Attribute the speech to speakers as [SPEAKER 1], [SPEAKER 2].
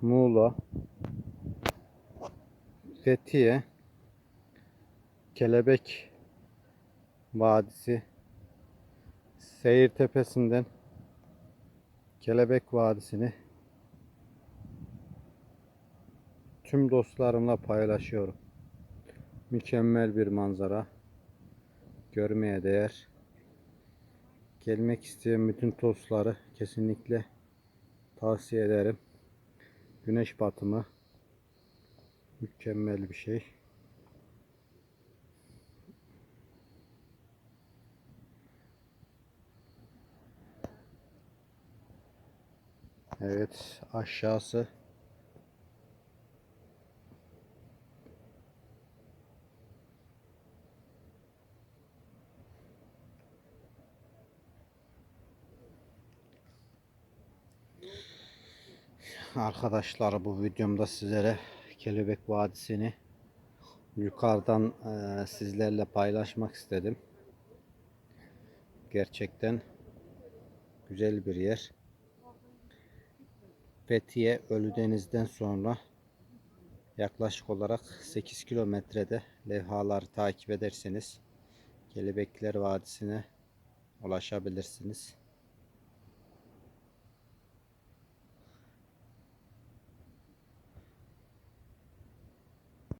[SPEAKER 1] Muğla, Fethiye, Kelebek Vadisi, Seyir Tepesi'nden Kelebek Vadisi'ni tüm dostlarımla paylaşıyorum. Mükemmel bir manzara. Görmeye değer. Gelmek isteyen bütün dostları kesinlikle tavsiye ederim. Güneş batımı mükemmel bir şey. Evet aşağısı Arkadaşlar bu videomda sizlere Kelebek Vadisi'ni yukarıdan eee, sizlerle paylaşmak istedim. Gerçekten güzel bir yer. Fethiye Ölüdeniz'den sonra yaklaşık olarak 8 kilometrede levhaları takip ederseniz Kelebekler Vadisi'ne ulaşabilirsiniz.